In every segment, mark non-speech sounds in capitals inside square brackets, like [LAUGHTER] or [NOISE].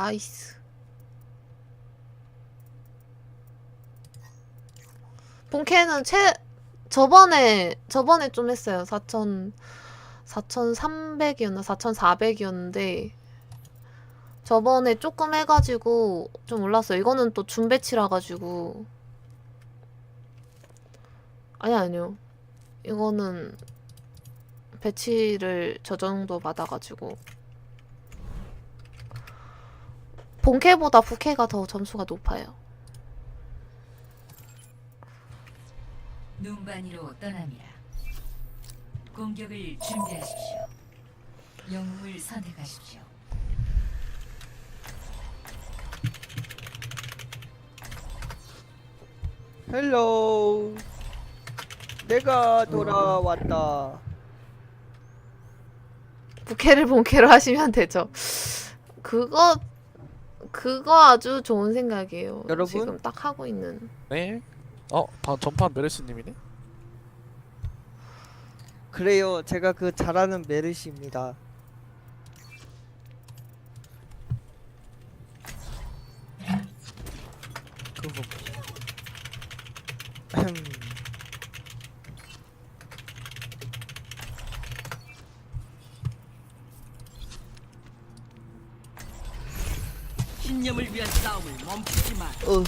아이스. 본캐는 최 저번에 저번에 좀 했어요. 4천 4,300이었나 4,400이었는데 저번에 조금 해가지고 좀 올랐어요. 이거는 또 준배치라 가지고 아니 아니요. 이거는 배치를 저 정도 받아가지고 본캐보다 부캐가 더 점수가 높아요. 눈반이로 떠납니다. 공격을 준비하십시오. 영웅을 선택하십시오. 헬로 내가 돌아왔다 부캐를 본캐로 하시면 되죠. 그거 그거 아주 좋은 생각이에요. 여러분? 지금 딱 하고 있는. 네? 어, 바, 전판 메르시님이네? 그래요 제가 그 잘하는 메르시입니다 그거 [LAUGHS] 신념을 위한 싸움을 멈추지 마. 어.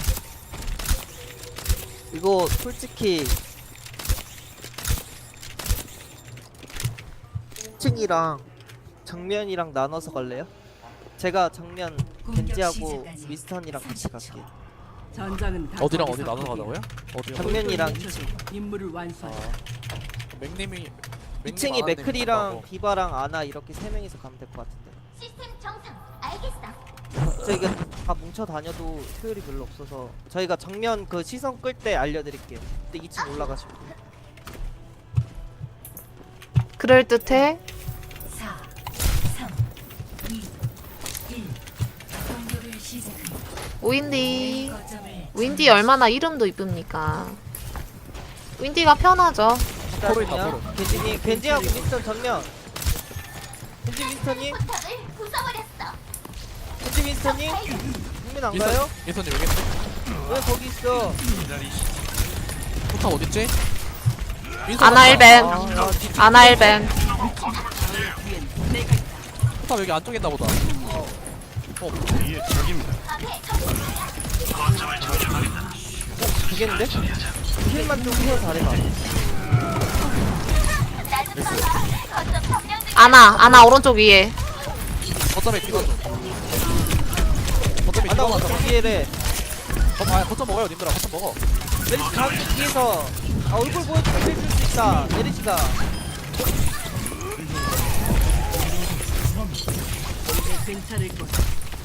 이거 솔직히 1층이랑 정면이랑 나눠서 갈래요? 제가 정면 겐지하고 미스턴이랑 같이 갈게요 전장은 다 어디랑 거기서 어디 거기. 가자고요? 어디랑 어디? 정면이랑 뭉쳐서 2층 임무를 아, 완수하자. 맥님이 2층이 맥클이랑 디바랑 아나 이렇게 세 명이서 가면 될 것 같은데. 저희가 다 뭉쳐 다녀도 효율이 별로 없어서 저희가 정면 그 시선 끌 때 알려드릴게요 근데 2층 올라가시고 그럴 듯해. 4, 3, 2, 1. 공격을 시작합니다. 윈디. 거점을 윈디 얼마나 이름도 이쁩니까? 윈디가 편하죠. 포로 있다, 잠깐만요. 포로. 겐지님 겐지하고 미스턴 정면 겐지 부숴버렸어. 겐지 미스턴님 국민 안 가요? 민선님 여기 있네? 왜 거기 있어? 포탑 어딨지? 아나. 1벤. 아, 야, 뒤- 아나 1벤. 포탑 여기 안쪽에 있나 보다 두겠는데? 힐만 좀 해서 잘해봐 아나 아나 오른쪽 위에. 거점에 디바 좀 거점에 디바 오늘 맞아 뒤에래 거, 아, 거점 먹어요 님들아. 거점 먹어. 메리시 가운데 뒤에서. 아 얼굴 보여주면 해줄 수 있다. 메리시가.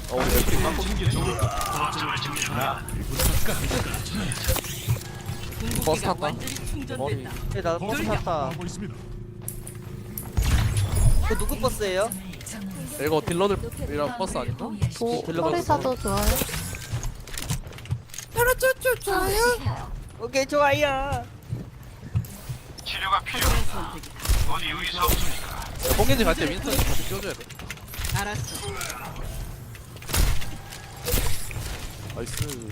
어 우리 맥클이 막 버스 탔다. 머리. 네 나도 버스 탔다. 그 누구 버스예요? 이거 딜러들이랑 버스 아닌가? 도 들러가서 토리사도 좋아요. 오케이 좋아요. 공연지 갈 때 윈선이 같이 껴줘야 돼. 알았어. 나이스.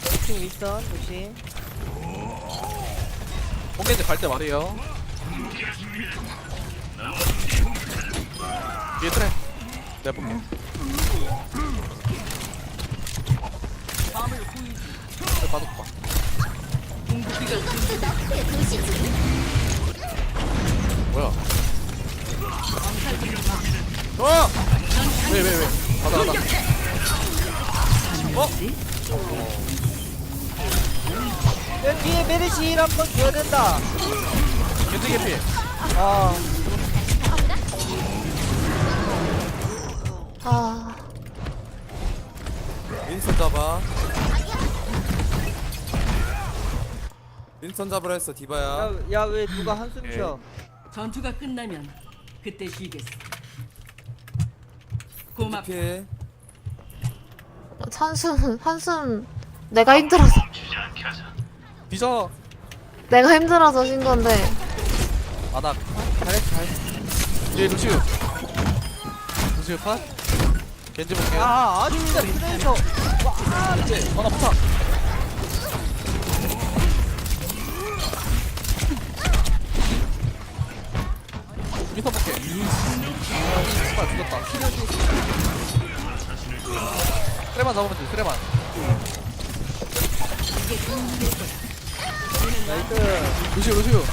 2층 윗선 조심. 공연지 갈 때 말이에요 뒤에 트레 내가 볼게 빠졌다. 궁극기가 뭐야? 어! 왜 왜 왜? 가다 가다 여기 뒤에 메리시 힐 한번 줘야 된다 겐지 개피. 아. 아. 윈선 잡아. 윈선 잡으라 했어 디바야. 야 왜 누가 한숨 쉬어? 전투가 끝나면 그때 쉬겠어. 고맙. 피해. 한숨 한숨 내가 힘들어서. 뒤져 내가 힘들어서 쉰 건데 아나 잘했어 잘했어 뒤에 루시우 루시오 컷 겐지 볼게요. 아, 아 진짜 트레이서. 이제 하나 부탁 미터 볼게. 정말 죽었다. 쓰레만 잡으면 돼 쓰레만. 나이스. 루시오 루시오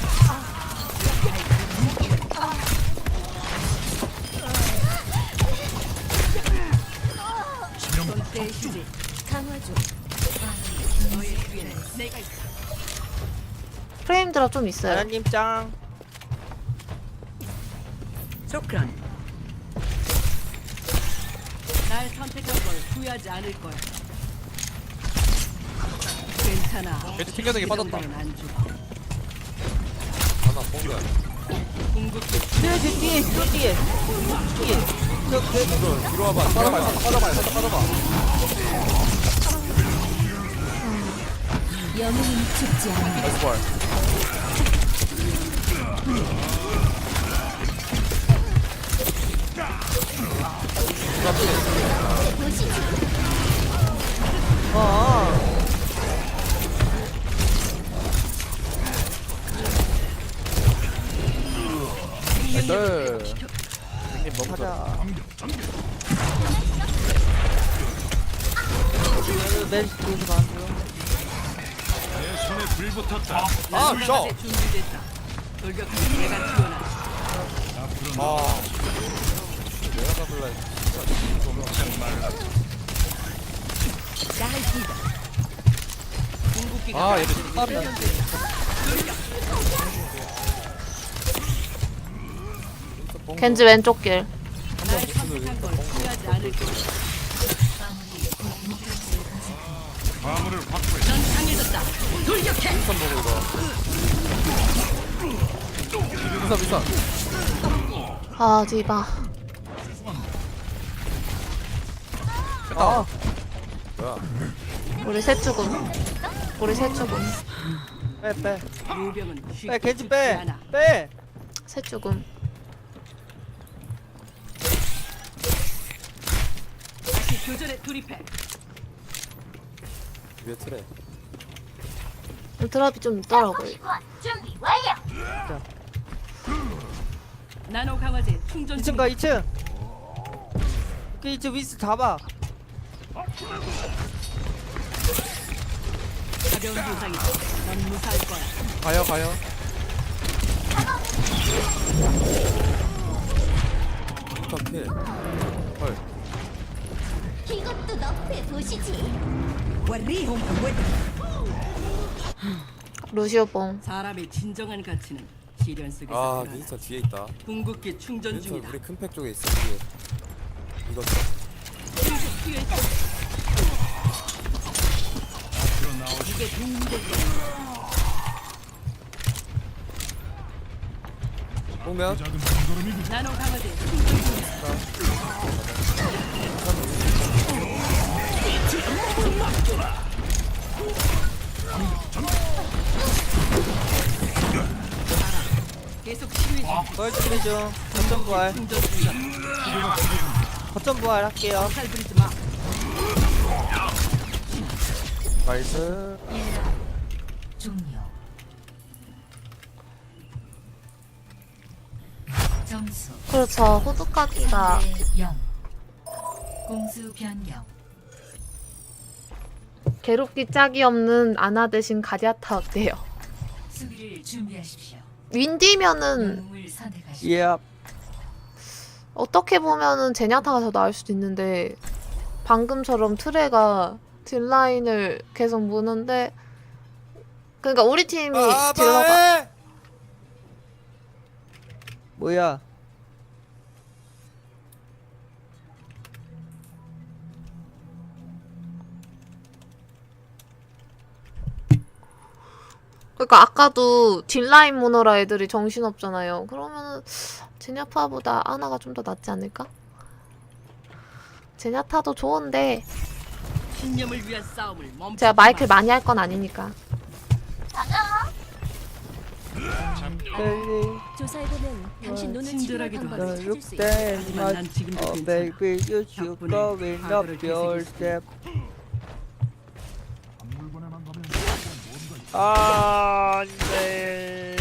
프레임 드랍 좀 있어요. 나라님 짱. 쇼크란. 날 선택한 걸 후회하지 않을 거야. 괜찮아. 겐지 튕겨내기 빠졌다 이 정도는 안 줘. 하나 트레이서 뒤에, 저 뒤에. 뒤에. 저 그, 뒤로 와봐 빠져봐 빠져봐 빠져봐 영웅은 죽지 않아. 나이스 볼 어. 나이스 형님 너무 가자. 잘 멘스 뒤에 서 봐줘. 아, 난강아지 셔! 준비됐다. 돌격하면 내가 지원한다. 아 내가 잡을라 궁극기가 아 얘들 탑이야 겐지 왼쪽 길. 걸 않을 거야. 넌 강해졌다. 돌격해. 비싼 먹어 이거 비싼 비싼 아 디바. 아, 뭐야 우리 셋 죽음. 우리 셋 죽음. 빼, 빼. 빼, 죽지 빼. 빼. 셋 죽음. 교전에 돌입해. 위에 트레 드랍이 좀 있더라고요. 나노 강화제 충전 2층 중. 가, 2층. 오케이, 2층 위스 잡아. 가벼운 부상이다. 넌 무사할 거야. 가요 가요 부탁해 헐 이것도 너프에 보시지. 루시오 뽕. 사람의 진정한 가치는 시련 속에서 아 드러나. 윈스턴 뒤에 있다 궁극기 충전 중이다. 우리 큰 팩 쪽에 있어 뒤에 이거 뒤에 있어. 이게 도움이 될 거야. 보면 나노 강화제 충전 중이다. 계속 시위 중. 걸 준비 중. 거점 부활. 거점 부활 할게요. 나이스 종료. 점수 그렇죠. 호두까기가 대 0. 공수 변경. 괴롭기 짝이 없는 아나 대신 가디아타 어때요? 수비를 준비하십시오. 윈디면은 영웅을 선택하십시오. 예. 어떻게 보면은 제냐타가 더 나을 수도 있는데 방금처럼 트레가 딜라인을 계속 무는데 그러니까 우리 팀이 아, 딜러가 뭐야? 그러니까 아까도 딜라인 모노라 애들이 정신없잖아요. 그러면은 제냐타보다 아나가 좀 더 낫지 않을까? 제냐타도 좋은데 신념을 위한 싸움을 멈추지 제가 마이크를 마. 많이 할 건 아니니까. 조사해보면 당신 눈을 치료할 방법을 하고. 찾을 수 있어. 하지만 난 지금도 괜찮아. 덕분에 과거를 되새길 수 step 아 안돼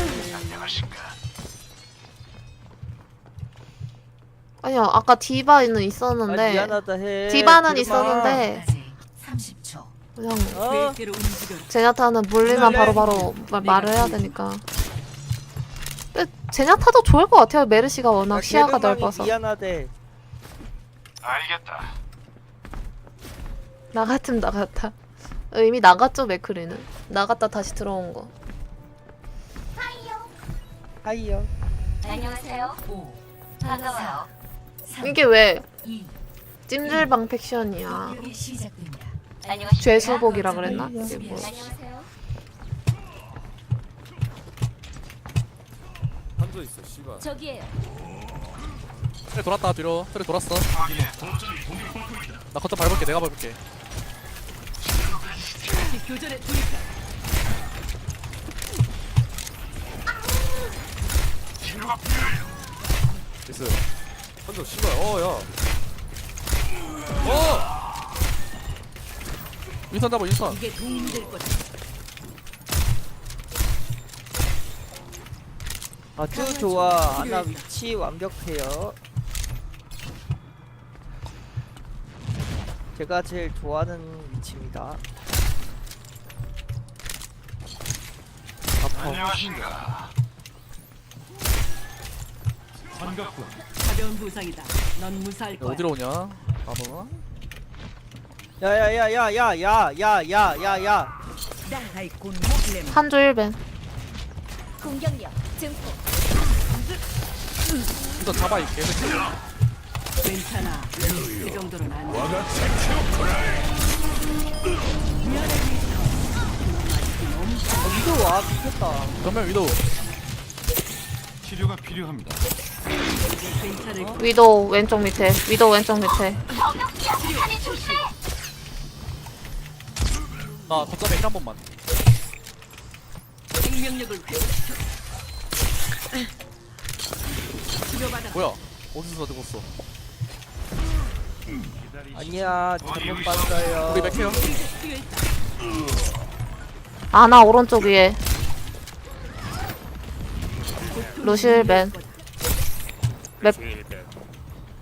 아니야 아까 디바는 아, 있었는데 미안하다 해 디바는. 있었는데 까지 30초. 그냥 어? 계획대로 움직여라. 제냐타는 물리면 바로바로 마- 말을 해야 되니까 근데 제냐타도 좋을 것 같아요 메르시가 워낙 아, 시야가 넓어서 미안하대 나 같으면 나갔다 어, 이미 나갔죠 맥크리는 나갔다 다시 들어온 거 하이요 안녕하세요. 5, 반가워요. 3, 이게 왜 2, 찜질 방 팩션이야 공격이 시작됩니다. 안녕하십니까? 죄수복이라 그랬나? 이게 뭐 안녕하세요. 한조 있어 씨발 저기에요. 트레 돌았다 뒤로 트레 돌았어 나 거점 밟을게 내가 밟을게 교전에 돌입해. 나이스 한조 씨발 어 야. 어! 윈선 잡아 윈선 이게 도움이 될 거다. 아주 좋아. 아나 위치 완벽해요. 제가 제일 좋아하는 위치입니다 가벼운 부상이다. 넌 무사할 거야. 어디로 오냐 아무나 야야야야야야야야야야 한조 1벤 공격력 증폭. 윈선 잡아 이 개새끼 괜찮아. 그 정도는 안 돼. 이거 와 미쳤다 전면 위도우 치료가 필요합니다. 위도 왼쪽 밑에 위도 왼쪽 밑에 나 거점에 힐한 번만 생명력을 회복시켜. 치료받아. 뭐야 어디서 죽었어 아니야 잘못 봤어요 우리 맥해요 필요했다. 아나 오른쪽 위에 1벤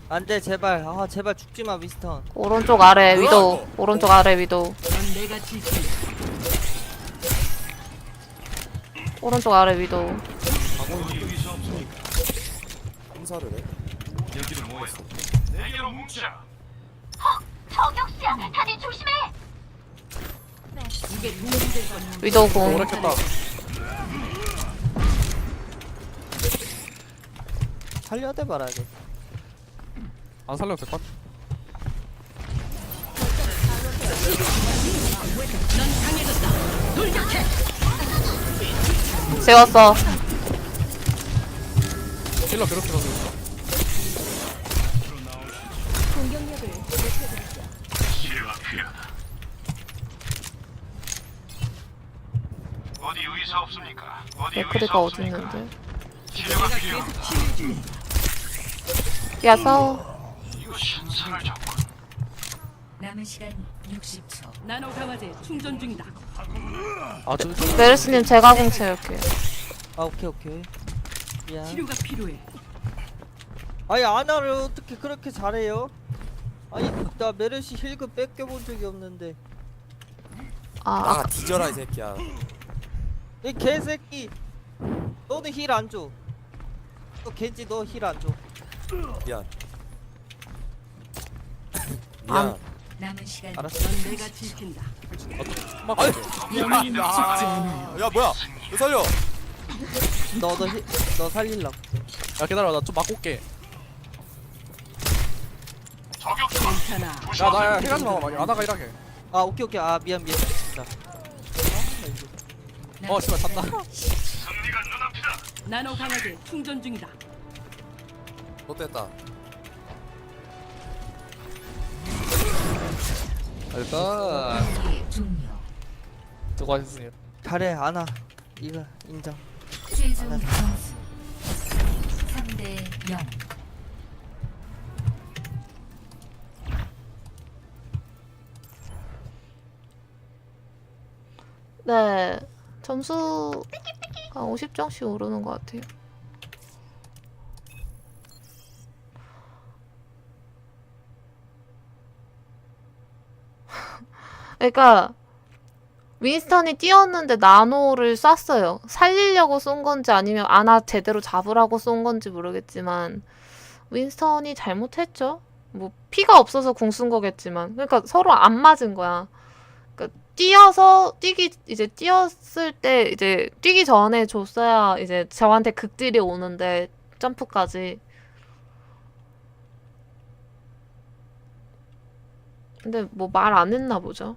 안돼 제발 아 제발 죽지마 미스턴 오른쪽 아래 위도 오른쪽 아래 위도. 오른쪽 아래 위도? 행사를 해 여기를 모였어. 내게로 뭉쳐. 저격수야. 다들 조심해. 위도 공. 오락했다. 살려야 돼 말아야 돼. 안 살려도 될것 같아. 세웠어. 힐러 괴롭히면서 있어? 공격력을 높여드리죠. 치료가 필요하다. 어디 의사 있는데 치료가 필요합니다. 야 싸워 이거 신선을 잡고 남은 시간 60초. 나노 강화제 충전 중이다. 아저 메르스님 제가 공 채울게요 아 오케이 오케이 미안 치료가 필요해. 아니 아나를 어떻게 그렇게 잘해요? 아니 나 메르시 힐급 뺏겨본 적이 없는데 아 나가 뒤져라 이 새끼야 이 개새끼 너는 힐 안 줘. 너 겐지 너 힐 안 줘. 미안. 안- [COUGHS] 미안. 남은 시간 알았어. 넌 내가 지킨다. 영웅이 나와. 야 뭐야? 왜 살려? 너너 힐너 살릴라고. 야 기다려 나 좀 맞고 올게 괜찮아. 야나야 힐하지 마. 많이 아나가 힐하게. 아 오케이 오케이. 아 미안 미안. 잤다 승리가 눈앞이다. 나노 강화제 충전 중이다. 너 됐다 일단 종료. 수고하셨습니다 잘해 아나 이거 인정 최종 점수 3대 0. 네. 점수가 50점씩 오르는 것 같아요. [LAUGHS] 그러니까 윈스턴이 뛰었는데 나노를 쐈어요. 살리려고 쏜 건지 아니면 아나 제대로 잡으라고 쏜 건지 모르겠지만 윈스턴이 잘못했죠. 뭐 피가 없어서 궁 쓴 거겠지만 그러니까 서로 안 맞은 거야. 뛰어서 뛰기 이제 뛰었을 때 이제 뛰기 전에 줬어야 이제 저한테 극딜이 오는데 점프까지. 근데 뭐 말 안 했나 보죠.